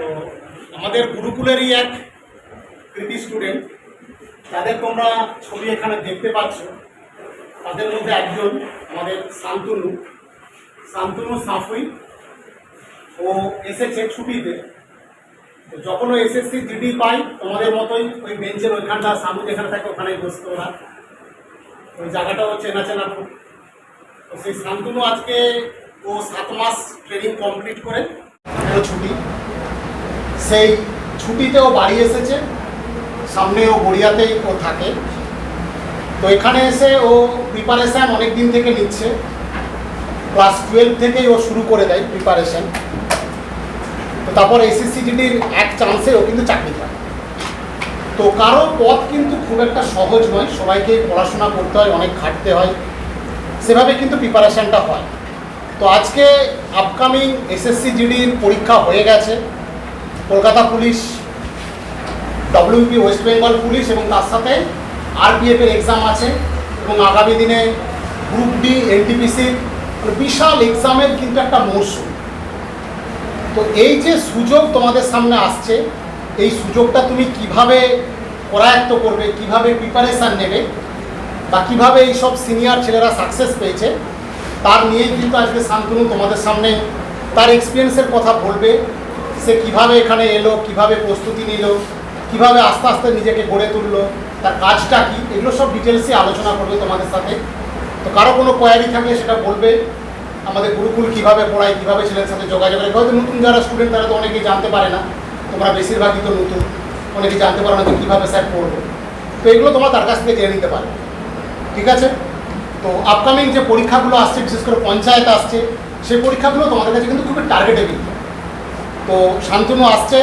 তো আমাদের গুরুকুলেরই এক কৃতি স্টুডেন্ট তাদের তোমরা ছবি এখানে দেখতে পাচ্ছ। তাদের মধ্যে একজন আমাদের শান্তনু। শান্তনু সাফুই ও এসেছে ছুটিতে। তো যখন ও এসএসসি জিডি পাই তোমাদের মতোই ওই বেঞ্চের ওইখানটা, সামনে যেখানে থাকে ওখানেই বসতো ওরা। ওই জায়গাটাও চেনা চেনা খুব তো সেই শান্তনু আজকে ও সাত মাস ট্রেনিং কমপ্লিট করে। ছুটি। সেই ছুটিতেও বাড়ি এসেছে সামনে ও গড়িয়াতেই ও থাকে। তো এখানে এসে ও প্রিপারেশান অনেক দিন থেকে নিচ্ছে। ক্লাস টুয়েলভ থেকেই ও শুরু করে দেয় প্রিপারেশান তো তারপর এসএসসিজিডির এক চান্সে ও কিন্তু চাকরি পায়। তো কারও পথ কিন্তু খুব একটা সহজ নয়। সবাইকে পড়াশোনা করতে হয়, অনেক খাটতে হয়। সেভাবে কিন্তু প্রিপারেশানটা হয়। তো আজকে আপকামিং এসএসসি জিডির পরীক্ষা হয়ে গেছে। Kolkata police WP West Bengal police এবং তার সাথে আরপিএফ এর এক্সাম আছে এবং আগামী দিনে গ্রুপ ডি এনটিপিসি বিশাল এক্সামের কিন্তু একটা মরশুম। তো এই যে সুযোগ তোমাদের সামনে আসছে, এই সুযোগটা তুমি কীভাবে করায়ত্ত করবে, কীভাবে প্রিপারেশান নেবে বা কীভাবে এই সব সিনিয়র ছেলেরা সাকসেস পেয়েছে, তার নিয়েই কিন্তু আজকে শান্তনু তোমাদের সামনে তার এক্সপিরিয়েন্সের কথা বলবে। সে কীভাবে এখানে এলো, কীভাবে প্রস্তুতি নিল, কীভাবে আস্তে আস্তে নিজেকে গড়ে তুললো, তার কাজটা কি, এগুলো সব ডিটেলসে আলোচনা করবে তোমাদের সাথে। তো কারও কোনো কোয়ারি থাকলে সেটা বলবে। আমাদের গুরুকুল কীভাবে পড়ায়, কীভাবে ছেলের সাথে যোগাযোগ রাখে হয়তো নতুন যারা স্টুডেন্ট তারা তো অনেকেই জানতে পারে না, তোমরা বেশিরভাগই তো নতুন অনেকে জানতে পারো না যে কীভাবে স্যার পড়ব। তো এগুলো তোমরা তার কাছ থেকে জেনে নিতে পারো। ঠিক আছে? তো আপকামিং যে পরীক্ষাগুলো আসছে, বিশেষ করে পঞ্চায়েত আসছে, সেই পরীক্ষাগুলো তোমাদের কাছে কিন্তু খুবই টার্গেটেবল তো শান্তনু আসছে।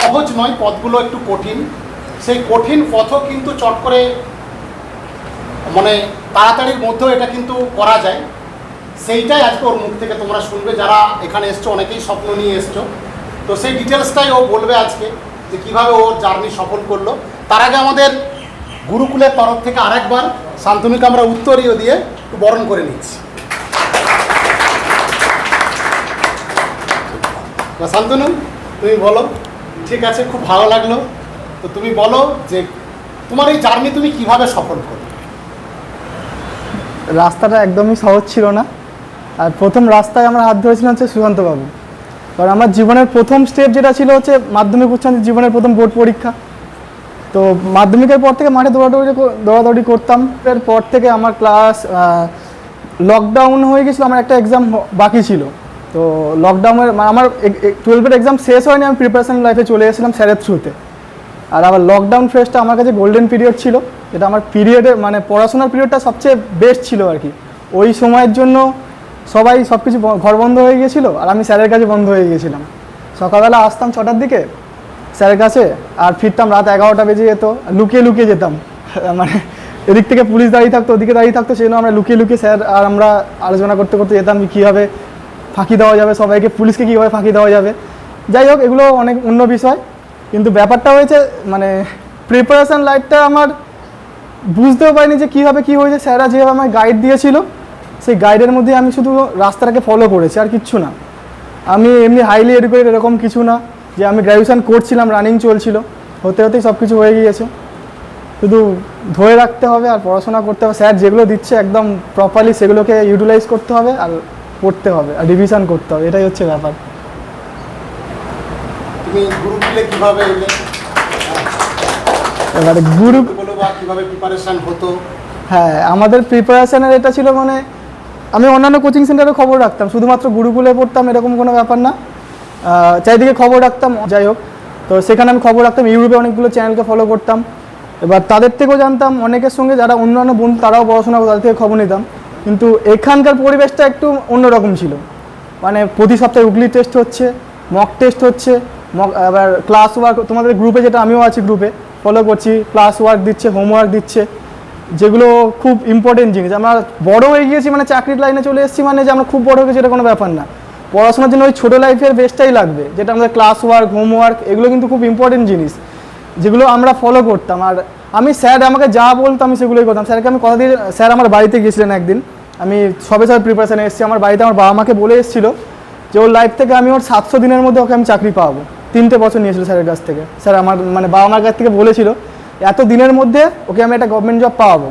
সহজ নয়, পথগুলো একটু কঠিন। সেই কঠিন পথও কিন্তু চট করে মানে তাড়াতাড়ির মধ্যেও এটা কিন্তু করা যায়। সেইটাই আজকে ওর মুখ থেকে তোমরা শুনবে, যারা এখানে এসছো, অনেকেই স্বপ্ন নিয়ে এসছো। তো সেই ডিটেলসটাই ও বলবে আজকে, যে কীভাবে ওর জার্নি সফল করল। তার আগে আমাদের গুরুকুলের তরফ থেকে আরেকবার শান্তনুকে আমরা উত্তরীয় দিয়ে একটু বরণ করে নিচ্ছি। বা শান্তনু, তুমি বলো। ঠিক আছে, খুব ভালো লাগল। তো তুমি বলো যে, তোমার এই জার্নি তুমি কীভাবে সফল করো রাস্তাটা একদমই সহজ ছিল না। আর প্রথম রাস্তায় আমার হাত ধরেছিলেন হচ্ছে সুশান্তবাবু কারণ আমার জীবনের প্রথম স্টেপ যেটা ছিল হচ্ছে মাধ্যমিক উচ্চ মাধ্যমিক জীবনের প্রথম বোর্ড পরীক্ষা। তো মাধ্যমিকের পর থেকে মাঠে দৌড়াদৌড়ি দৌড়াদৌড়ি করতাম। এরপর থেকে আমার ক্লাস লকডাউন হয়ে গেছিল, আমার একটা এক্সাম বাকি ছিল। তো লকডাউনের মানে আমার টুয়েলভের এক্সাম শেষ হয়নি, আমি প্রিপারেশন লাইফে চলে এসেছিলাম স্যারের থ্রুতে আর আমার লকডাউন ফেজটা আমার কাছে গোল্ডেন পিরিয়ড ছিল এটা আমার পিরিয়ডে মানে পড়াশোনার পিরিয়ডটা সবচেয়ে বেস্ট ছিল আর কি। ওই সময়ের জন্য সবাই সব কিছু ঘর বন্ধ হয়ে গিয়েছিল, আর আমি স্যারের কাছে বন্ধ হয়ে গিয়েছিলাম। সকালবেলা আসতাম ছটার দিকে স্যারের কাছে, আর ফিরতাম রাত এগারোটা বেজে যেত, লুকিয়ে লুকিয়ে যেতাম। মানে এদিক থেকে পুলিশ দাঁড়িয়ে থাকতো, ওদিকে দাঁড়িয়ে থাকতো সেই জন্য আমরা লুকিয়ে লুকিয়ে স্যার আর আমরা আলোচনা করতে করতে যেতাম কীভাবে ফাঁকি দেওয়া যাবে, সবাইকে পুলিশকে কীভাবে ফাঁকি দেওয়া যাবে? যাই হোক, এগুলো অনেক অন্য বিষয়। কিন্তু ব্যাপারটা হয়েছে মানে প্রিপারেশান লাইফটা আমার বুঝতেও পারিনি যে কীভাবে কী হয়েছে। স্যাররা যেভাবে আমায় গাইড দিয়েছিল, সেই গাইডের মধ্যে আমি শুধু রাস্তাটাকে ফলো করেছি, আর কিচ্ছু না। আমি এমনি হাইলি এডুকেটেড এরকম কিছু না, যে আমি গ্র্যাজুয়েশান করছিলাম রানিং চলছিল। হতে হতেই সব কিছু হয়ে গিয়েছে। শুধু ধরে রাখতে হবে আর পড়াশোনা করতে হবে। স্যার যেগুলো দিচ্ছে, একদম প্রপারলি সেগুলোকে ইউটিলাইজ করতে হবে। আর পড়তে হবে আর রিভিশন করতে হবে এটাই হচ্ছে ব্যাপার। তুমি গুরুকুলে কীভাবে এলে? এবারে গুরু বলো বা কীভাবে প্রিপারেশন হতো? হ্যাঁ আমাদের প্রিপারেশনের এটা ছিল মানে আমি অন্যান্য কোচিং সেন্টারে খবর রাখতাম শুধুমাত্র গুরুকুলে পড়তাম এরকম কোনো ব্যাপার না। চারিদিকে খবর রাখতাম যাই হোক। তো সেখানে আমি খবর রাখতাম ইউটিউবে অনেকগুলো চ্যানেলকে ফলো করতাম। এবার তাদের থেকেও জানতাম অনেকের সঙ্গে যারা অন্যান্য বন্ধু তারাও পড়াশোনা তাদের থেকে খবর নিতাম। কিন্তু এখানকার পরিবেশটা একটু অন্যরকম ছিল। মানে প্রতি সপ্তাহে উইকলি টেস্ট হচ্ছে মক টেস্ট হচ্ছে মক আবার ক্লাস ওয়ার্ক তোমাদের গ্রুপে যেটা আমিও আছি গ্রুপে ফলো করছি ক্লাস ওয়ার্ক দিচ্ছে হোমওয়ার্ক দিচ্ছে, যেগুলো খুব ইম্পর্টেন্ট জিনিস। আমরা বড় হয়ে গিয়েছি মানে চাকরির লাইনে চলে এসেছি মানে যে আমরা খুব বড় হয়ে গেছি এটা কোনো ব্যাপার না। পড়াশোনার জন্য ওই ছোটো লাইফের বেস্টটাই লাগবে, যেটা আমাদের ক্লাস ওয়ার্ক হোমওয়ার্ক এগুলো কিন্তু খুব ইম্পর্টেন্ট জিনিস, যেগুলো আমরা ফলো করতাম। আর আমি স্যার আমাকে যা বলতাম আমি সেগুলোই করতাম। স্যারকে আমি কথা দিয়ে, স্যার আমার বাড়িতে গিয়েছিলেন একদিন আমি সবে সবে প্রিপারেশানে এসেছি। আমার বাড়িতে আমার বাবা মাকে বলে এসেছিল যে, ওর লাইফ থেকে আমি ওর সাতশো দিনের মধ্যে ওকে আমি চাকরি পাবো। তিনটে বছর নিয়েছিল স্যারের কাছ থেকে। স্যার আমার মানে বাবা মার কাছ থেকে বলেছিল, এত দিনের মধ্যে ওকে আমি একটা গভর্নমেন্ট জব পাবো।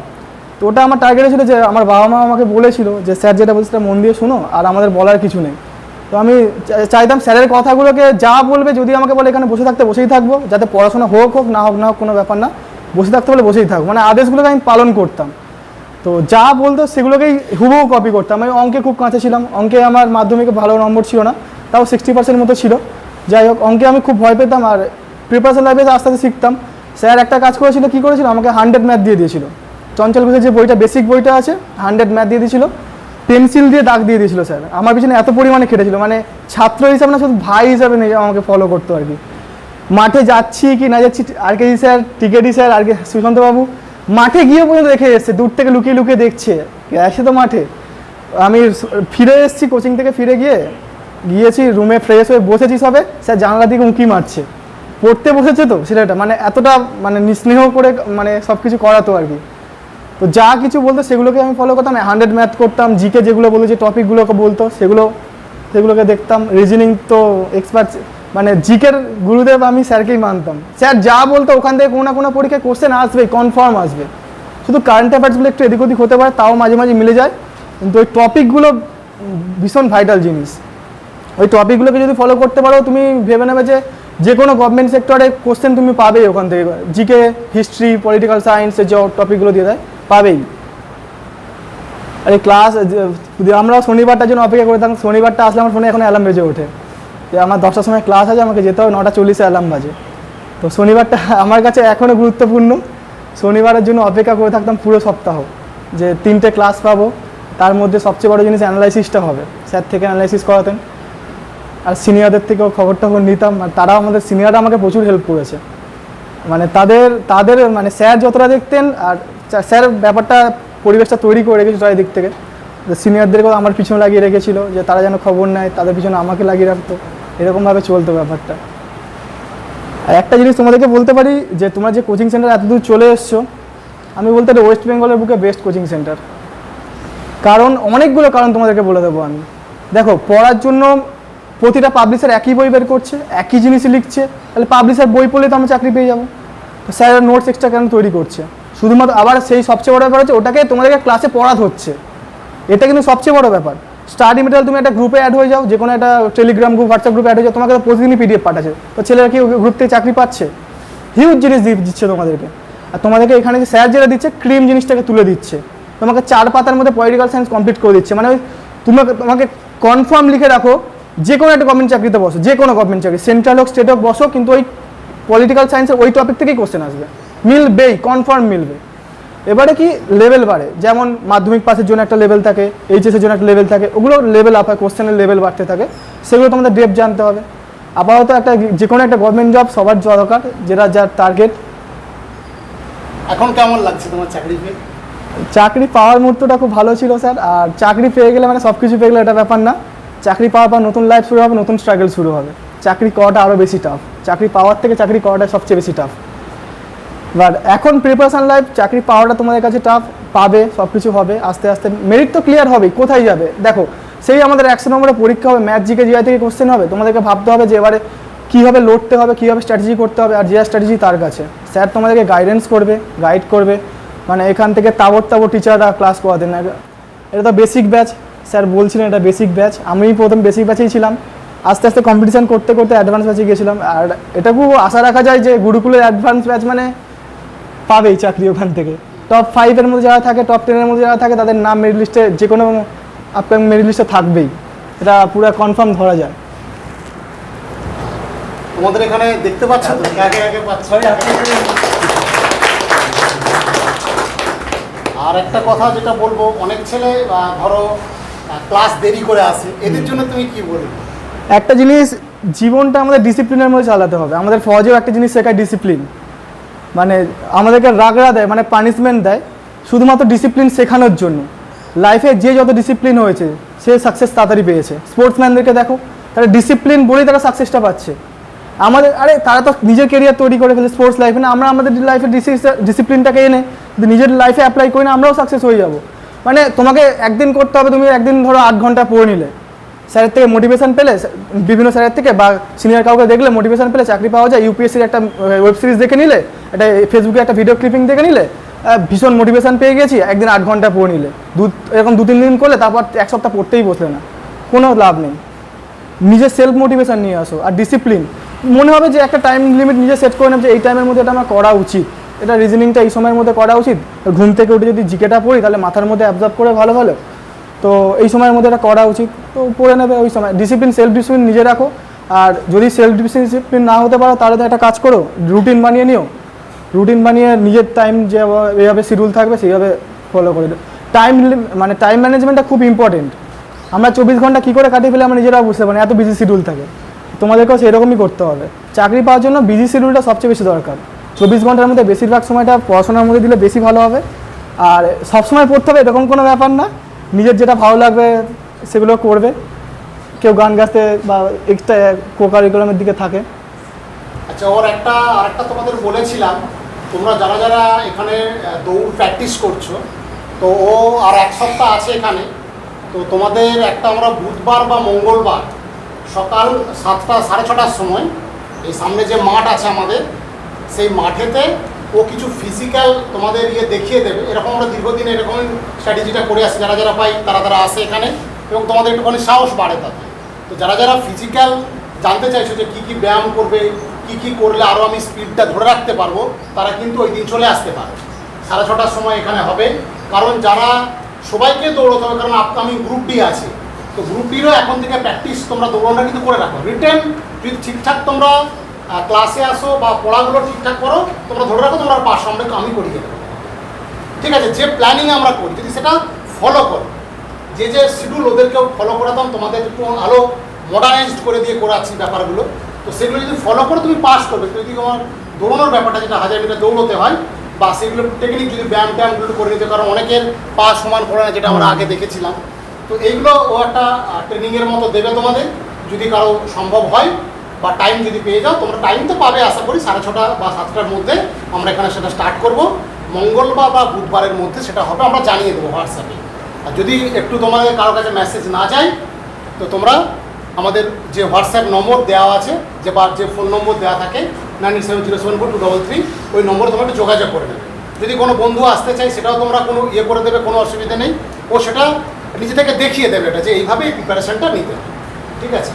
তো ওটা আমার টার্গেট ছিল যে, আমার বাবা মা আমাকে বলেছিল যে, স্যার, যেটা বলছে সেটা মন দিয়ে শোনো, আর আমাদের বলার কিছু নেই। তো আমি চাইতাম স্যারের কথাগুলোকে যা বলবে, যদি আমাকে বলে, এখানে বসে থাকতে বসেই থাকব, যাতে পড়াশোনা হোক হোক, না হোক না হোক, কোনো ব্যাপার না, বসে থাকতে বলে বসেই থাকব। মানে আদেশগুলোকে আমি পালন করতাম। তো যা বলতো সেগুলোকেই হুবহু কপি করতাম। আমি অঙ্কে খুব কাঁচা ছিলাম। অঙ্কে আমার মাধ্যমিকে ভালো নম্বর ছিল না। তাও সিক্সটি পার্সেন্ট মতো ছিল। যাই হোক, অঙ্কে আমি খুব ভয় পেতাম আর প্রিপারেশন লাইফে আস্তে আস্তে শিখতাম। স্যার একটা কাজ করেছিল, কী করেছিল? আমাকে হান্ড্রেড ম্যাথ দিয়ে দিয়েছিল। চঞ্চল ঘোষের যে বইটা বেসিক বইটা আছে হান্ড্রেড ম্যাথ দিয়ে দিয়েছিল। পেন্সিল দিয়ে দাগ দিয়ে দিয়েছিল স্যার। আমার পিছনে এত পরিমাণে খেটেছিল। মানে ছাত্র হিসাবে না, শুধু ভাই হিসাবে নিজে আমাকে ফলো করতো আর কি। মাঠে যাচ্ছি কি না যাচ্ছি, আর কে স্যার টিকেডি স্যার, আর কে সুশান্তবাবু মাঠে গিয়ে পর্যন্ত দেখে এসছে, দূর থেকে লুকিয়ে লুকিয়ে দেখছে। আসে তো মাঠে। আমি ফিরে এসেছি কোচিং থেকে, ফিরে গিয়ে, গিয়েছি রুমে ফ্রেশ হয়ে বসেছি সবে, স্যার জানলা দিকে উঁকি মারছে। পড়তে বসেছে তো ছেলেটা মানে এতটা মানে নিস্নেহ করে মানে সব কিছু করাতো আর কি। তো যা কিছু বলতো সেগুলোকে আমি ফলো করতাম হান্ড্রেড ম্যাথ করতাম জিকে যেগুলো বলতো যে টপিকগুলোকে বলতো, সেগুলো, সেগুলোকে দেখতাম। রিজনিং তো এক্সপার্ট মানে জিকের গুরুদেব আমি স্যারকেই মানতাম। স্যার যা বলতো ওখান থেকে কোনো না কোনো পরীক্ষায় কোশ্চেন আসবে কনফার্ম আসবে। শুধু কারেন্ট অ্যাফেয়ার্সগুলো একটু এদিক ওদিক হতে পারে, তাও মাঝে মাঝে মিলে যায়। কিন্তু ওই টপিকগুলো ভীষণ ভাইটাল জিনিস। ওই টপিকগুলোকে যদি ফলো করতে পারো, তুমি ভেবে নেবে যে যে কোনো গভর্নমেন্ট সেক্টরে কোশ্চেন তুমি পাবেই ওখান থেকে। জিকে হিস্ট্রি পলিটিক্যাল সায়েন্সের যে টপিকগুলো দিয়ে দেয়, পাবেই। আরে ক্লাস আমরা শনিবারটার জন্য অপেক্ষা করে থাকতাম, শনিবারটা আসলে আমার ফোনে এখন অ্যালার্ম বেজে ওঠে। যে আমার দশটার সময় ক্লাস আছে, আমাকে যেতে হবে, নটা চল্লিশে অ্যালার্ম বাজে। তো শনিবারটা আমার কাছে এখনও গুরুত্বপূর্ণ। শনিবারের জন্য অপেক্ষা করে থাকতাম পুরো সপ্তাহ, যে তিনটে ক্লাস পাবো, তার মধ্যে সবচেয়ে বড় জিনিস অ্যানালাইসিসটা হবে। স্যার থেকে অ্যানালাইসিস করাতেন, আর সিনিয়রদের থেকেও খবর টবর নিতাম, আর তারাও আমাদের সিনিয়ররা আমাকে প্রচুর হেল্প করেছে। মানে তাদের তাদের মানে স্যার যতটা দেখতেন, আর স্যার ব্যাপারটা, পরিবেশটা তৈরি করে রেখেছে রেখেছিল চারিদিক থেকে। সিনিয়রদেরকেও আমার পিছনে লাগিয়ে রেখেছিল, যে তারা যেন খবর নেয়, তাদের পিছনে আমাকে লাগিয়ে রাখতো। এরকমভাবে চলতো ব্যাপারটা। আর একটা জিনিস তোমাদেরকে বলতে পারি যে, তোমরা যে কোচিং সেন্টার এতদূর চলে এসছো, আমি বলতে পারি ওয়েস্ট বেঙ্গলের বুকে বেস্ট কোচিং সেন্টার কারণ অনেকগুলো কারণ তোমাদেরকে বলে দেবো আমি। দেখো, পড়ার জন্য প্রতিটা পাবলিশার একই বই বের করছে, একই জিনিসই লিখছে, তাহলে পাবলিশার বই পড়লে তো আমরা চাকরি পেয়ে যাব। স্যার নোটস এক্সট্রা কেন তৈরি করছে? শুধুমাত্র আবার সেই সবচেয়ে বড় ব্যাপার হচ্ছে, ওটাকে তোমাদেরকে ক্লাসে পড়া হচ্ছে। এটা কিন্তু সবচেয়ে বড় ব্যাপার। স্টাডি মেটেরিয়াল তুমি একটা গ্রুপে অ্যাড হয়ে যাও যে কোনো একটা টেলিগ্রাম গ্রুপ হোয়াটসঅ্যাপ গ্রুপে অ্যাড হয়ে যাও, তোমাকে প্রতিদিনই পিডিএফ পাঠাচ্ছে। তো ছেলেরা কি গ্রুপ থেকে চাকরি পাচ্ছে? হিউজ জিনিস দিচ্ছে তোমাদেরকে। আর তোমাদেরকে এখানে যে স্যার যেটা দিচ্ছে ক্রিম জিনিসটাকে তুলে দিচ্ছে। তোমাকে চার পাতার মধ্যে পলিটিক্যাল সায়েন্স কমপ্লিট করে দিচ্ছে। মানে তোমাকে তোমাকে কনফার্ম লিখে রাখো যে কোনো একটা গভর্নমেন্ট চাকরিতে বসো যে কোনো গভর্নমেন্ট চাকরি সেন্ট্রাল হোক স্টেট হোক, বসো, কিন্তু ওই পলিটিক্যাল সায়েন্সের ওই টপিক থেকেই কোশ্চেন আসবে। মিলবেই কনফার্ম মিলবে। এবারে কি লেভেল বাড়ে? যেমন মাধ্যমিক পাসের জন্য একটা লেভেল থাকে এইচএসের জন্য একটা লেভেল থাকে ওগুলো লেভেল আপ হয় কোশ্চেনের লেভেল বাড়তে থাকে। সেগুলো তোমাদের ডেপ জানতে হবে। আপাতত একটা যে কোনো একটা গভর্নমেন্ট জব সবার দরকার যেটা যার টার্গেট এখন কেমন লাগছে তোমার চাকরি পেয়ে? চাকরি পাওয়ার মুহূর্তটা খুব ভালো ছিল স্যার। আর চাকরি পেয়ে গেলে মানে সব কিছু পেয়ে গেলে এটা ব্যাপার না। চাকরি পাওয়ার পর নতুন লাইফ শুরু হবে নতুন স্ট্রাগল শুরু হবে। চাকরি করাটা আরও বেশি টাফ চাকরি পাওয়ার থেকে চাকরি করাটা সবচেয়ে বেশি টাফ বাট এখন প্রিপারেশান লাইফ চাকরি পাওয়াটা তোমাদের কাছে টাফ পাবে সব কিছু হবে, আস্তে আস্তে মেরিট তো ক্লিয়ার হবেই, কোথায় যাবে? দেখো, সেই আমাদের একশো নম্বরে পরীক্ষা হবে ম্যাথ জিকে জিআই থেকে কোশ্চেন হবে, তোমাদেরকে ভাবতে হবে যে এবারে কীভাবে লড়তে হবে, কীভাবে স্ট্র্যাটেজি করতে হবে, আর জিআর স্ট্র্যাটেজি তার কাছে। স্যার তোমাদেরকে গাইডেন্স করবে গাইড করবে মানে এখান থেকে তাবর তাবর টিচাররা ক্লাস করাতেন না, এটা তো বেসিক ব্যাচ স্যার বলছিলেন এটা বেসিক ব্যাচ আমি প্রথম বেসিক ব্যাচেই ছিলাম। আস্তে আস্তে কম্পিটিশন করতে করতে অ্যাডভান্স ব্যাচে গেছিলাম আর এটাকেও আশা রাখা যায় যে গুরুকুলের অ্যাডভান্স ব্যাচ মানে পাবেই চাকরি ওখান থেকে। টপ ফাইভের মধ্যে যারা থাকে টপ টেনের মধ্যে যারা থাকে তাদের নাম মেরিট লিস্টে যে কোনো আপকামিং মেরিট লিস্টে থাকবেই। এটা পুরো কনফার্ম ধরা যায়। তোমাদের এখানে দেখতে পাচ্ছ তো? আগে আগে পাচ্ছ। আর একটা কথা যেটা বলব অনেক ছেলে ধরো ক্লাস দেরি করে আসে। এদের জন্য তুমি কি বলবে? একটা জিনিস জীবনটা আমাদের ডিসিপ্লিনের মধ্যে চালাতে হবে। আমাদের ফৌজেও একটা জিনিস শেখায় ডিসিপ্লিন মানে আমাদেরকে রাগড়া দেয় মানে পানিশমেন্ট দেয়, শুধুমাত্র ডিসিপ্লিন শেখানোর জন্য। লাইফে যে যত ডিসিপ্লিন হয়েছে, সে সাকসেস তাড়াতাড়ি পেয়েছে। স্পোর্টসম্যানদেরকে দেখো, তারা ডিসিপ্লিন বলেই তারা সাকসেসটা পাচ্ছে। আমাদের, আরে তারা তো নিজের কেরিয়ার তৈরি করে ফেলে স্পোর্টস লাইফে না, আমরা আমাদের লাইফে ডিসিপ্লিনটাকে এনে যদি নিজের লাইফে অ্যাপ্লাই করি না, আমরাও সাকসেস হয়ে যাব। মানে তোমাকে একদিন করতে হবে, তুমি একদিন ধরো আট ঘণ্টা পড়ে নিলে। স্যারের থেকে মোটিভেশন পেলে, বিভিন্ন স্যারের থেকে বা সিনিয়র কাউকে দেখলে মোটিভেশন পেলে চাকরি পাওয়া যায়। ইউপিএসসির একটা ওয়েব সিরিজ দেখে নিলে, একটা ফেসবুকে একটা ভিডিও ক্লিপিং দেখে নিলে ভীষণ মোটিভেশন পেয়ে গেছি, একদিন আট ঘণ্টা পড়ে নিলে। দু, এরকম দু তিন দিন করলে তারপর এক সপ্তাহ পড়তেই বসলে না। কোনো লাভ নেই। নিজের সেলফ মোটিভেশান নিয়ে আসো আর ডিসিপ্লিন মনে হবে যে একটা টাইম লিমিট নিজে সেট করে নেব যে এই টাইমের মধ্যে এটা আমার করা উচিত। এটা রিজনিংটা এই সময়ের মধ্যে করা উচিত। ঘুম থেকে উঠে যদি জিকেটা পড়ি, তাহলে মাথার মধ্যে অ্যাবজর্ব করে ভালো ভালো। তো এই সময়ের মধ্যে এটা করা উচিত। তো পড়ে নেবে ওই সময়। ডিসিপ্লিন সেলফ ডিসিপ্লিন নিজে রাখো। আর যদি সেলফ ডিসিপ্লিন না হতে পারো, তাহলে তো একটা কাজ করো রুটিন বানিয়ে নিও। রুটিন বানিয়ে নিজের টাইম যে এইভাবে শিডিউল থাকবে, সেইভাবে ফলো করে টাইম মানে টাইম ম্যানেজমেন্টটা খুব ইম্পর্টেন্ট আমরা চব্বিশ ঘণ্টা কী করে কাটিয়ে ফেলে, আমরা নিজেরাও বুঝতে পারি এত বিজি শিডিউল থাকে। তোমাদেরকেও সেরকমই করতে হবে। চাকরি পাওয়ার জন্য বিজি শিডিউলটা সবচেয়ে বেশি দরকার। চব্বিশ ঘণ্টার মধ্যে বেশিরভাগ সময়টা পড়াশোনার মধ্যে দিলে বেশি ভালো হবে। আর সবসময় পড়তে হবে, এরকম কোনো ব্যাপার না। নিজের যেটা ভালো লাগবে, সেগুলো করবে। কেউ গান গাইতে বা এক্সট্রা কো কারিকুলামের দিকে থাকে। আচ্ছা ওর একটা, আরেকটা তোমাদের বলেছিলাম, তোমরা যারা যারা এখানে দৌড় প্র্যাকটিস করছ, তো ও আর এক সপ্তাহ আছে এখানে, তো তোমাদের একটা আমরা বুধবার বা মঙ্গলবার সকাল সাতটা, সাড়ে ছটার সময়, এই সামনে যে মাঠ আছে আমাদের, সেই মাঠেতে ও কিছু ফিজিক্যাল তোমাদের ইয়ে দেখিয়ে দেবে। এরকম আমরা দীর্ঘদিন এরকম স্ট্র্যাটেজিটা করে আসি যারা যারা পাই, তারা তারা আসে এখানে। এবং তোমাদের একটুখানি সাহস বাড়ে তাতে। তো যারা যারা ফিজিক্যাল জানতে চাইছো যে কী কী ব্যায়াম করবে, কী কী করলে আরও আমি স্পিডটা ধরে রাখতে পারব, তারা কিন্তু ওই দিন চলে আসতে পারে। সাড়ে ছটার সময় এখানে হবে। কারণ যারা সবাইকে দৌড়তে হবে, কারণ আপকামিং গ্রুপ ডি আছে। তো গ্রুপ ডিরও এখন থেকে প্র্যাকটিস তোমরা দৌড়ানোটা কিন্তু করে রাখো। রিটেন যদি ঠিকঠাক তোমরা ক্লাসে আসো বা পড়াগুলো ঠিকঠাক করো, তোমরা ধরে রাখো তোমরা পাস আমরা আমি দেবো ঠিক আছে, যে প্ল্যানিং আমরা করি, যদি সেটা ফলো করো, যে যে শিডিউল ওদেরকেও ফলো করাতাম, তোমাদের একটু আরও মডার্নাইজড করে দিয়ে করাচ্ছি ব্যাপারগুলো, তো সেগুলো যদি ফলো করে তুমি পাস করবে, যদি তোমার দৌড়ানোর ব্যাপারটা যেটা হাজার মিটার দৌড়তে হয়, বা সেগুলো যদি ব্যায়াম ট্যায়ামগুলো করে নিতে কারণ অনেকের পা সমান করে না, যেটা আমরা আগে দেখেছিলাম। তো এইগুলো ও একটা ট্রেনিংয়ের মতো দেবে তোমাদের, যদি কারও সম্ভব হয় বা টাইম যদি পেয়ে যাও, তোমরা টাইম তো পাবে, আশা করি সাড়ে ছটা বা সাতটার মধ্যে আমরা এখানে সেটা স্টার্ট করব। মঙ্গলবার বা বুধবারের মধ্যে সেটা হবে, আমরা জানিয়ে দেবো হোয়াটসঅ্যাপে আর যদি একটু তোমাদের কারও কাছে মেসেজ না যায়, তো তোমরা আমাদের যে হোয়াটসঅ্যাপ নম্বর দেওয়া আছে, যে বা যে ফোন নম্বর দেওয়া থাকে nine seven zero seven four two double three ওই নম্বরে তোমরা একটু যোগাযোগ করে নেবে। যদি কোনো বন্ধু আসতে চাই সেটাও তোমরা কোনো ইয়ে করে দেবে, কোনো অসুবিধা নেই। ও সেটা নিজে থেকে দেখিয়ে দেবে এটা, যে এইভাবেই প্রিপারেশনটা নিতে। ঠিক আছে?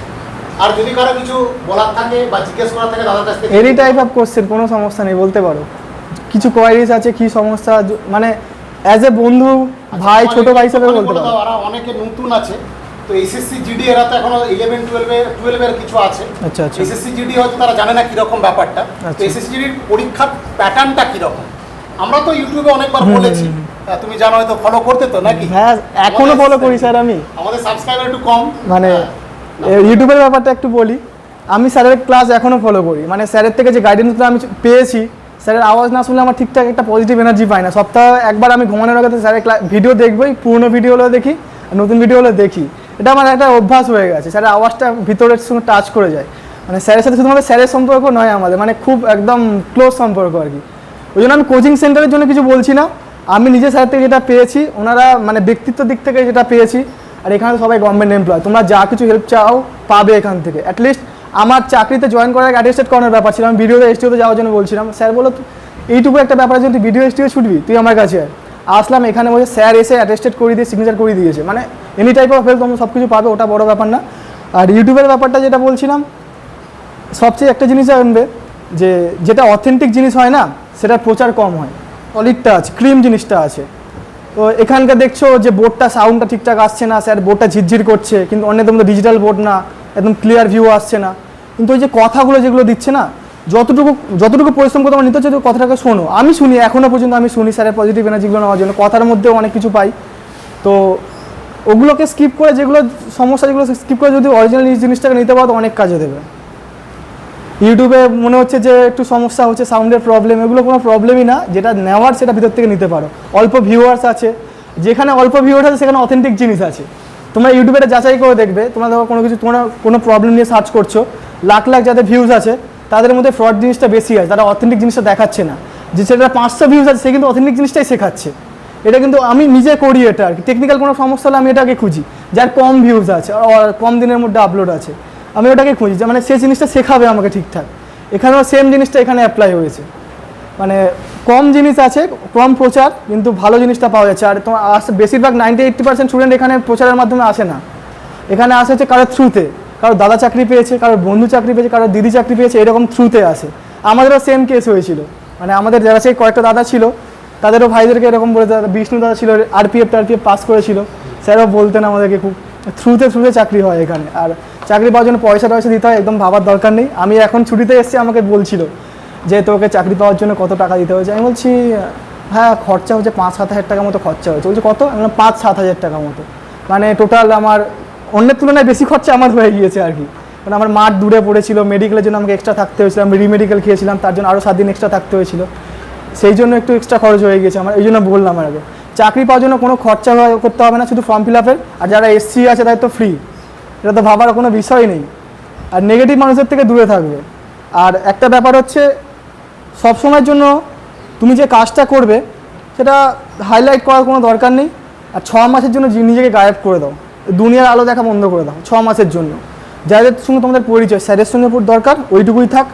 আর যদি কারও কিছু বলার থাকে বা জিজ্ঞেস করার থাকে দাদার কাছ থেকে এনি টাইপ অফ কোশ্চেন কোনো সমস্যা নেই বলতে পারো। কিছু কোয়ারিজ আছে কি সমস্যা? মানে অ্যাজ এ বন্ধু ভাই আচ্ছা, ছোট ভাই হিসেবে বলতে পারো। ওরা অনেকে নতুন আছে। তো এসএসসি জিডি এরা তো এখনও ইলেভেন টুয়েলভে টুয়েলভের কিছু আছে। আচ্ছা আচ্ছা। এসএসসি জিডি হয়তো তারা জানে না কীরকম ব্যাপারটা। তো আচ্ছা। এসএসসি জিডির পরীক্ষার প্যাটার্নটা কীরকম? আমরা তো ইউটিউবে অনেকবার বলেছি। তুমি জানো হয়তো ফলো করতে তো নাকি? হ্যাঁ এখনও ফলো করি স্যার আমি। আমাদের সাবস্ক্রাইবার একটু কম। মানে হ্যাঁ, ইউটিউবের ব্যাপারটা একটু বলি। আমি স্যারের ক্লাস এখনও ফলো করি। মানে স্যারের থেকে যে গাইডেন্সগুলো আমি পেয়েছি, স্যারের আওয়াজ না শুনলে আমার ঠিকঠাক একটা পজিটিভ এনার্জি পাই না। সপ্তাহে একবার আমি ঘুমানোর আগে স্যারের ভিডিও দেখবই, পুরনো ভিডিও ভিডিওগুলো দেখি নতুন ভিডিওগুলো দেখি। এটা আমার একটা অভ্যাস হয়ে গেছে। স্যারের আওয়াজটা ভিতরের সঙ্গে টাচ করে যায়। মানে স্যারের সাথে শুধুমাত্র স্যারের সম্পর্ক নয় আমাদের মানে খুব একদম ক্লোজ সম্পর্ক আর কি। ওই জন্য আমি কোচিং সেন্টারের জন্য কিছু বলছি না। আমি নিজে স্যার থেকে যেটা পেয়েছি, ওনারা মানে ব্যক্তিত্ব দিক থেকে যেটা পেয়েছি আর এখানে সবাই গভর্নমেন্ট এমপ্লয় তোমরা যা কিছু হেল্প চাও পাবে এখান থেকে। অ্যাটলিস্ট আমার চাকরিতে জয়েন করার আগে অ্যাটেস্টেড করানোর ব্যাপার ছিল। আমি ভিডিওতে এসটিওতে যাওয়ার জন্য বলছিলাম, স্যার, বলো এইটুকু একটা ব্যাপার আছে, তুই ভিডিও এসটিও ছুটবি? তুই আমার কাছে। আসলাম, এখানে বসে স্যার এসে অ্যাটেস্টেড করে দিয়ে সিগনেচার করে দিয়েছে। মানে এনি টাইপ অফ হেল্প তোমরা সব কিছু পাবে, ওটা বড় ব্যাপার না। আর ইউটিউবের ব্যাপারটা যেটা বলছিলাম, সবচেয়ে একটা জিনিস জানবে যে, যেটা অথেন্টিক জিনিস হয় না, সেটার প্রচার কম হয়। সলিডটা আছে ক্রিম জিনিসটা আছে। তো এখানকার দেখছ যে বোর্ডটা সাউন্ডটা ঠিকঠাক আসছে না, স্যার, বোর্ডটা ঝিরঝির করছে, কিন্তু অন্য তো ডিজিটাল বোর্ড না, একদম ক্লিয়ার ভিউ আসছে না। কিন্তু ওই যে কথাগুলো যেগুলো দিচ্ছে না, যতটুকু যতটুকু পরিশ্রম করতে আমার নিতে হচ্ছে কথাটাকে শোনো। আমি শুনি এখনও পর্যন্ত আমি শুনি, স্যারের পজিটিভ এনার্জিগুলো নেওয়ার জন্য। কথার মধ্যেও অনেক কিছু পাই। তো ওগুলোকে স্কিপ করে যেগুলো সমস্যা, যেগুলো স্কিপ করে যদি অরিজিনাল জিনিসটাকে নিতে পারো, তো অনেক কাজে দেবে। ইউটিউবে মনে হচ্ছে যে একটু সমস্যা হচ্ছে সাউন্ডের প্রবলেম এগুলো কোনো প্রবলেমই না। যেটা নেওয়ার সেটা ভিতর থেকে নিতে পারো। অল্প ভিউয়ার্স আছে। যেখানে অল্প ভিউয়ার্স আছে, সেখানে অথেন্টিক জিনিস আছে। তোমরা ইউটিউবে এটা যাচাই করে দেখবে। তোমরা দেখো কোনো কিছু, তোমরা কোনো প্রবলেম নিয়ে সার্চ করছ। লাখ লাখ যাদের ভিউজ আছে, তাদের মধ্যে ফ্রড জিনিসটা বেশি আছে। তারা অথেন্টিক জিনিসটা দেখাচ্ছে না। যে সেটা পাঁচশো ভিউজ আছে, সে কিন্তু অথেন্টিক জিনিসটাই শেখাচ্ছে। এটা কিন্তু আমি নিজে করি এটা আর কি। টেকনিক্যাল কোনো সমস্যা হলে আমি এটাকে খুঁজি। যার কম ভিউজ আছে, আর কম দিনের মধ্যে আপলোড আছে। আমি ওটাকে খুঁজি, যে মানে সে জিনিসটা শেখাবে আমাকে ঠিকঠাক। এখানেও সেম জিনিসটা এখানে অ্যাপ্লাই হয়েছে। মানে কম জিনিস আছে, কম প্রচার, কিন্তু ভালো জিনিসটা পাওয়া যাচ্ছে। আর তোমার আস- বেশিরভাগ নাইনটি এইট্টি পার্সেন্ট স্টুডেন্ট এখানে প্রচারের মাধ্যমে আসে না। এখানে আসে হচ্ছে কারোর থ্রুতে কারোর দাদা চাকরি পেয়েছে, কারোর বন্ধু চাকরি পেয়েছে, কারোর দিদি চাকরি পেয়েছে, এরকম থ্রুতে আসে। আমাদেরও সেম কেস হয়েছিল। মানে আমাদের যারা সেই কয়েকটা দাদা ছিল, তাদেরও ভাইদেরকে এরকম বলে, বিষ্ণু দাদা ছিল আরপিএফ টারপিএফ পাস করেছিল। স্যারও বলতেন আমাদেরকে খুব। থ্রুতে থ্রুতে চাকরি হয় এখানে। আর চাকরি পাওয়ার জন্য পয়সা টয়সা দিতে হয়, একদম ভাবার দরকার নেই। আমি এখন ছুটিতে এসেছি আমাকে বলছিল যে, তোকে চাকরি পাওয়ার জন্য কত টাকা দিতে হয়েছে? আমি বলছি হ্যাঁ খরচা হচ্ছে পাঁচ সাত হাজার টাকা মতো খরচা হয়েছে। বলছে, কত? আমি পাঁচ সাত হাজার টাকা মতো। মানে টোটাল আমার অন্যের তুলনায় বেশি খরচা আমার হয়ে গিয়েছে আর কি। কারণ আমার মাঠ দূরে পড়েছিল মেডিকেলের জন্য আমাকে এক্সট্রা থাকতে হয়েছিল। আমি রিমেডিকেল খেয়েছিলাম, তার জন্য আরও সাত দিন এক্সট্রা থাকতে হয়েছিল। সেই জন্য একটু এক্সট্রা খরচ হয়ে গেছে আমার, এই জন্য বললাম আর আগে চাকরি পাওয়ার জন্য কোনো খরচা করতে হবে না, শুধু ফর্ম ফিল আপের আর যারা এসসি আছে, তাদের তো ফ্রি এটা তো ভাবার কোনো বিষয় নেই। আর নেগেটিভ মানুষের থেকে দূরে থাকবে। আর একটা ব্যাপার হচ্ছে, সবসময়ের জন্য তুমি যে কাজটা করবে, সেটা হাইলাইট করার কোনো দরকার নেই। আর ছ মাসের জন্য নিজেকে গায়েব করে দাও। দুনিয়ার আলো দেখা বন্ধ করে দাও, ছ মাসের জন্য। যাদের সঙ্গে তোমাদের পরিচয়, স্যারের সঙ্গে দরকার, ওইটুকুই থাক,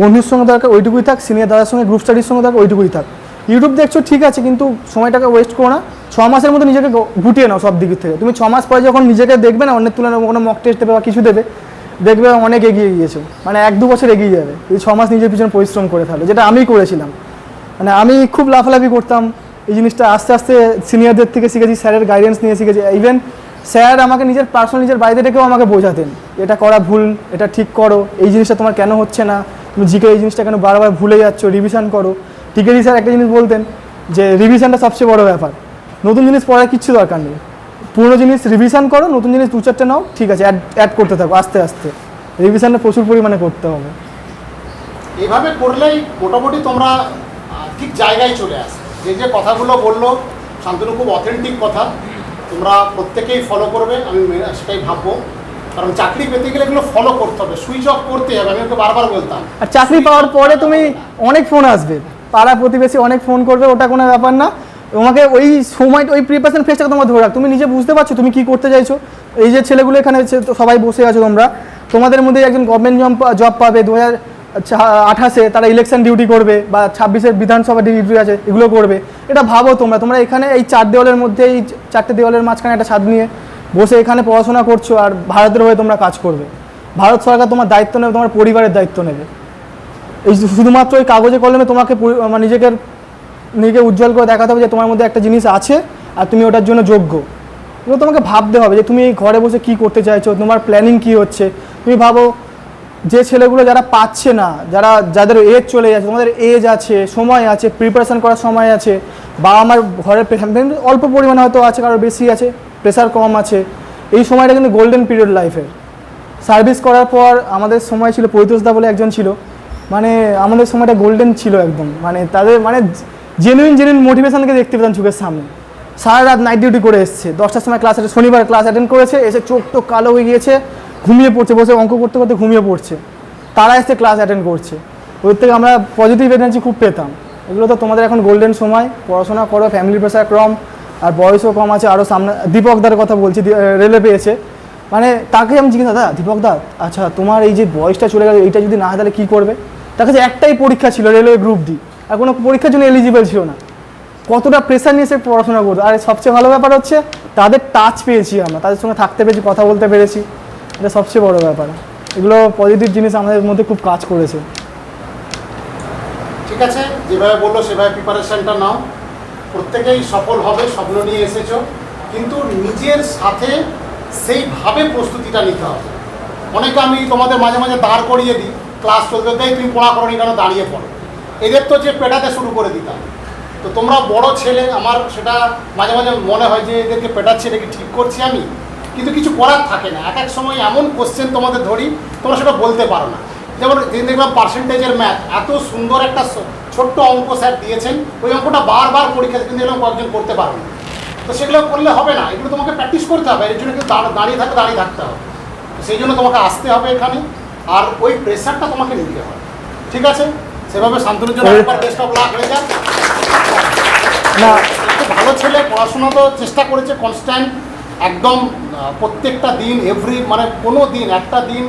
বন্ধুর সঙ্গে দরকার, ওইটুকুই থাক সিনিয়র দাদার সঙ্গে গ্রুপ স্টাডির সঙ্গে দরকার, ওইটুকুই থাক। ইউটিউব দেখছ, ঠিক আছে, কিন্তু সময়টাকে ওয়েস্ট করো না। ছ মাসের মধ্যে নিজেকে গুটিয়ে নাও সব দিক থেকে। তুমি ছ মাস পরে যখন নিজেকে দেখবে না, অন্যের তুলনায় কোনো মক টেস্ট দেবে বা কিছু দেবে, দেখবে অনেক এগিয়ে গিয়েছো। মানে এক দু বছর এগিয়ে যাবে। এই ছ মাস নিজের পিছনে পরিশ্রম করে থাকলে যেটা আমি করেছিলাম। মানে আমি খুব লাফালাফি করতাম। এই জিনিসটা আস্তে আস্তে সিনিয়রদের থেকে শিখেছি, স্যারের গাইডেন্স নিয়ে শিখেছি। ইভেন স্যার আমাকে নিজের পার্সোনাল নিজের বাড়িতে ডেকেও আমাকে বোঝাতেন। এটা করা ভুল, এটা ঠিক করো, এই জিনিসটা তোমার কেন হচ্ছে না? তুমি জিকে এই জিনিসটা কেন বারবার ভুলে যাচ্ছ? রিভিশন করো। টিকেরই স্যার একটা জিনিস বলতেন যে রিভিশনটা সবচেয়ে বড় ব্যাপার। নতুন জিনিস পড়ার কিচ্ছু দরকার নেই। পুরনো জিনিস রিভিশন করো নতুন জিনিস দু চারটে নাও ঠিক আছে অ্যাড অ্যাড করতে থাকো আস্তে আস্তে। রিভিশনটা প্রচুর পরিমাণে করতে হবে। এভাবে করলেই মোটামুটি তোমরা ঠিক জায়গায় চলে আসে যে যে কথাগুলো বলল শান্তনু খুব অথেন্টিক কথা। তোমরা প্রত্যেকেই ফলো করবে আমি সেটাই ভাববো। কারণ চাকরি পেতে গেলে এগুলো ফলো করতে হবে। সুইচ অফ করতে হবে আমি ওকে বারবার বলতাম। আর চাকরি পাওয়ার পরে তুমি অনেক ফোন আসবে। পাড়া প্রতিবেশী অনেক ফোন করবে, ওটা কোনো ব্যাপার না। তোমাকে ওই সময়, ওই প্রিপারেশন ফেসটাকে তোমার ধরে রাখ। তুমি নিজে বুঝতে পারছ তুমি কি করতে চাইছো। এই যে ছেলেগুলো এখানে সবাই বসে আছো তোমরা। তোমাদের মধ্যে একজন গভর্নমেন্ট জব জব পাবে। দু হাজার আঠাশে তারা ইলেকশন ডিউটি করবে বা ছাব্বিশের বিধানসভা ডিউটি আছে, এগুলো করবে। এটা ভাবো তোমরা। তোমরা এখানে এই চার দেওয়ালের মধ্যে এই চারটে দেওয়ালের মাঝখানে একটা ছাদ নিয়ে বসে এখানে পড়াশোনা করছ আর ভারতের হয়ে তোমরা কাজ করবে। ভারত সরকার তোমার দায়িত্ব নেবে, তোমার পরিবারের দায়িত্ব নেবে। এই শুধুমাত্র ওই কাগজে কলমে তোমাকে মানে নিজেকে নিজেকে উজ্জ্বল করে দেখাতে হবে যে তোমার মধ্যে একটা জিনিস আছে আর তুমি ওটার জন্য যোগ্য। এগুলো তোমাকে ভাবতে হবে যে তুমি এই ঘরে বসে কি করতে চাইছো, তোমার প্ল্যানিং কি হচ্ছে? তুমি ভাবো যে ছেলেগুলো যারা পাচ্ছে না, যারা, যাদের এজ চলে যাচ্ছে, তোমাদের এজ আছে, সময় আছে প্রিপারেশন করার সময় আছে বা আমার ঘরের অল্প পরিমাণে হয়তো আছে কারও বেশি আছে প্রেশার কম আছে। এই সময়টা কিন্তু গোল্ডেন পিরিয়ড লাইফের সার্ভিস করার পর আমাদের সময় ছিল পৈতোষদা বলে একজন ছিল। মানে আমাদের সময়টা গোল্ডেন ছিল একদম। মানে তাদের মানে জেনুইন জেনুইন মোটিভেশনকে দেখতে পেতাম চোখের সামনে। সারা রাত নাইট ডিউটি করে এসছে। দশটার সময় ক্লাস শনিবার ক্লাস অ্যাটেন্ড করেছে, এসে চোখ টোক কালো হয়ে গিয়েছে, ঘুমিয়ে পড়ছে, বসে অঙ্ক করতে করতে ঘুমিয়ে পড়ছে। তারা এসে ক্লাস অ্যাটেন্ড করছে। ওর থেকে আমরা পজিটিভ এনার্জি খুব পেতাম। এগুলো তো তোমাদের এখন গোল্ডেন সময়। পড়াশোনা করো ফ্যামিলি প্রেশার কম, আর বয়সও কম আছে। আরও সামনে দীপকদার কথা বলছি রেলে পেয়েছে। মানে তাকে আমি জিজ্ঞেস দাদা, দীপক দা আচ্ছা তোমার এই যে বয়সটা চলে গেল, এইটা যদি না হয় তাহলে কী করবে? তার কাছে একটাই পরীক্ষা ছিল রেলওয়ে গ্রুপ ডি। আর কোনো পরীক্ষার জন্য এলিজিবল ছিল না। কতটা প্রেশার নিয়ে সে পড়াশোনা করতো। আর সবচেয়ে ভালো ব্যাপার হচ্ছে, তাদের টাচ পেয়েছি আমরা। তাদের সঙ্গে থাকতে পেরেছি, কথা বলতে পেরেছি। এটা সবচেয়ে বড় ব্যাপার। এগুলো পজিটিভ জিনিস আমাদের মধ্যে খুব কাজ করেছে। ঠিক আছে, যেভাবে বলল সেভাবে প্রিপারেশনটা নাও। প্রত্যেকেই সফল হবে, স্বপ্ন নিয়ে এসেছ। কিন্তু নিজের সাথে সেইভাবে প্রস্তুতিটা নিতে হবে। অনেকে আমি তোমাদের মাঝে মাঝে দাঁড় করিয়ে দিই। ক্লাস চলতে দেয় তুমি পড়া করো কেন দাঁড়িয়ে পড়ো? এদের তো যে পেটাতে শুরু করে দিতাম। তো তোমরা বড় ছেলে, আমার সেটা মাঝে মাঝে মনে হয় যে এদেরকে পেটাচ্ছি এটাকে ঠিক করছি আমি? কিন্তু কিছু করার থাকে না। এক এক সময় এমন কোশ্চেন তোমাদের ধরি, তোমরা সেটা বলতে পারো না। যেমন যেদিন দেখলাম পার্সেন্টেজের ম্যাথ এত সুন্দর একটা ছোট্ট অঙ্ক স্যার দিয়েছেন, ওই অঙ্কটা বারবার পরীক্ষা কিন্তু এরকম কয়েকজন করতে পারবে তো সেগুলো করলে হবে না। এগুলো তোমাকে প্র্যাকটিস করতে হবে। এর জন্য কিন্তু দাঁড়- দাঁড়িয়ে থাকতে দাঁড়িয়ে থাকতে হবে। সেই জন্য তোমাকে আসতে হবে এখানে। আর ওই প্রেশারটা তোমাকে নিতে হয় ঠিক আছে? সেভাবে শান্তনুর জন্য একবার বেস্ট অফ লাক হয়ে যাক। না। একটু ভালো ছেলে পড়াশোনা তো চেষ্টা করেছে কনস্ট্যান্ট একদম প্রত্যেকটা দিন এভরি মানে কোনো দিন একটা দিন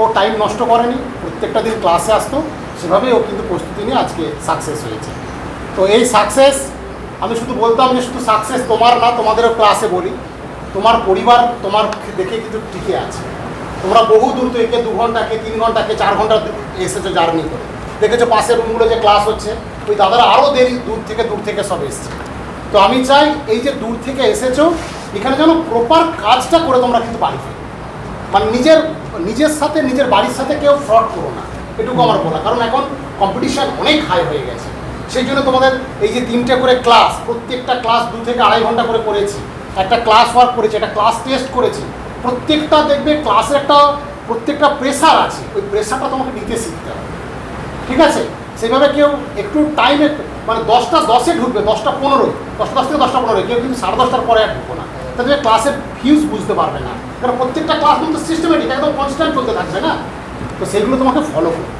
ও টাইম নষ্ট করেনি প্রত্যেকটা দিন ক্লাসে আসতো সেভাবেই ও কিন্তু প্রস্তুতি নিয়ে আজকে সাকসেস হয়েছে। তো এই সাকসেস আমি শুধু বলতাম যে শুধু সাকসেস তোমার না তোমাদেরও ক্লাসে বলি। তোমার পরিবার তোমার দেখে কিন্তু টিকে আছে। তোমরা বহু দূর থেকে দু ঘণ্টা কে তিন ঘণ্টা কে চার ঘণ্টা এসেছ জার্নি করে। দেখেছ পাশের রুমগুলো যে ক্লাস হচ্ছে, ওই দাদারা আরও দেরি দূর থেকে দূর থেকে সব এসছে। তো আমি চাই এই যে দূর থেকে এসেছ, এখানে যেন প্রপার কাজটা করে তোমরা কিন্তু বাড়ি ফেরো। মানে নিজের নিজের সাথে, নিজের বাড়ির সাথে কেউ ফ্রড করো না। এটুকু আমার বলা। কারণ এখন কম্পিটিশন অনেক হাই হয়ে গেছে। সেই জন্য তোমাদের এই যে তিনটে করে ক্লাস প্রত্যেকটা ক্লাস দু থেকে আড়াই ঘণ্টা করে করেছি। একটা ক্লাস ওয়ার্ক করেছি, একটা ক্লাস টেস্ট করেছি। প্রত্যেকটা দেখবে ক্লাসের একটা, প্রত্যেকটা প্রেশার আছে। ওই প্রেশারটা তোমাকে নিতে শিখতে হবে। ঠিক আছে? সেভাবে কেউ একটু টাইমে মানে দশটা দশে ঢুকবে, দশটা পনেরো, দশটা দশ থেকে দশটা পনেরো, কেউ কিন্তু সাড়ে দশটার পরে আর ঢুকবো না। তাহলে ক্লাসের ফিউজ বুঝতে পারবে না। কারণ প্রত্যেকটা ক্লাস কিন্তু সিস্টেমেটিক একদম কনস্ট্যান্ট চলতে থাকবে না? তো সেগুলো তোমাকে ফলো করতে হবে।